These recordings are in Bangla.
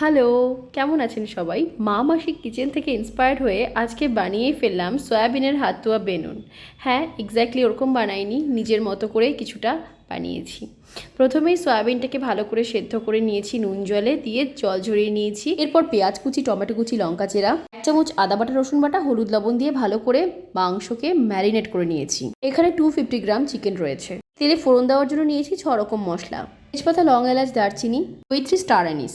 হ্যালো কেমন আছেন সবাই? মা মাসিক কিচেন থেকে ইন্সপায়ার্ড হয়ে আজকে বানিয়েই ফেললাম সয়াবিনের হাতুয়া বেনুন। হ্যাঁ এক্স্যাক্টলি ওরকম বানাইনি, নিজের মতো করে কিছুটা বানিয়েছি। প্রথমেই সয়াবিনটাকে ভালো করে সেদ্ধ করে নিয়েছি নুন জলে দিয়ে জল ঝরিয়ে নিয়েছি। এরপর পেঁয়াজ কুচি, টমেটো কুচি, লঙ্কা চেরা, এক চামচ আদা বাটা, রসুন বাটা, হলুদ লবণ দিয়ে ভালো করে মাংসকে ম্যারিনেট করে নিয়েছি। এখানে টু ফিফটি গ্রাম চিকেন রয়েছে। তেলে ফোড়ন দেওয়ার জন্য নিয়েছি ছ রকম মশলা। তেজপাতা, লং এলাচ, দারচিনি উইথ স্টার অ্যানিস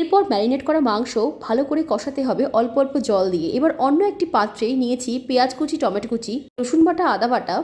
এরপর ম্যারিনেট করা মাংস ভালো করে কষাতে হবে অল্প অল্প জল দিয়ে। এবার অন্য একটি পাত্রে নিয়েছি পেঁয়াজ কুচি, টমেটো কুচি, রসুন বাটা, আদা বাটা,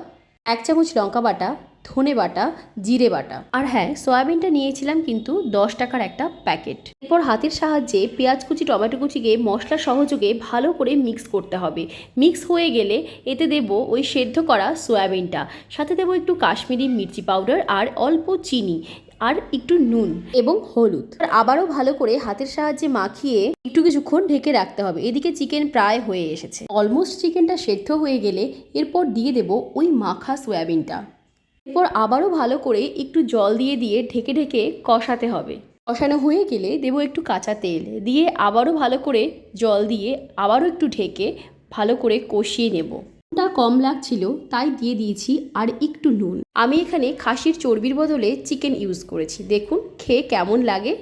এক চামচ লঙ্কা বাটা, ধনে বাটা, জিরে বাটা। আর হ্যাঁ সয়াবিনটা নিয়েছিলাম কিন্তু দশ টাকার একটা প্যাকেট। এরপর হাতের সাহায্যে পেঁয়াজ কুচি, টমেটো কুচিকে মশলা সহযোগে ভালো করে মিক্স করতে হবে। মিক্স হয়ে গেলে এতে দেব ওই সেদ্ধ করা সয়াবিনটা। সাথে দেবো একটু কাশ্মীরি মির্চি পাউডার আর অল্প চিনি। আর একটু নুন এবং হলুদ। আর আবারও ভালো করে হাতের সাহায্যে মাখিয়ে একটু কিছুক্ষণ ঢেকে রাখতে হবে। এদিকে চিকেন প্রায় হয়ে এসেছে। অলমোস্ট চিকেনটা সেদ্ধ হয়ে গেলে এরপর দিয়ে দেব ওই মাখা সয়াবিনটা। এরপর আবারও ভালো করে একটু জল দিয়ে দিয়ে ঢেকে ঢেকে কষাতে হবে। কষানো হয়ে গেলে দেবো একটু কাঁচা তেল। দিয়ে আবারও ভালো করে জল দিয়ে আবারও একটু ঢেকে ভালো করে কষিয়ে নেব। নুনটা কম লাগছিল, তাই দিয়ে দিয়েছি আর একটু নুন। আমি এখানে খাসির চর্বির বদলে চিকেন ইউজ করেছি। দেখুন, খেয়ে কেমন লাগে।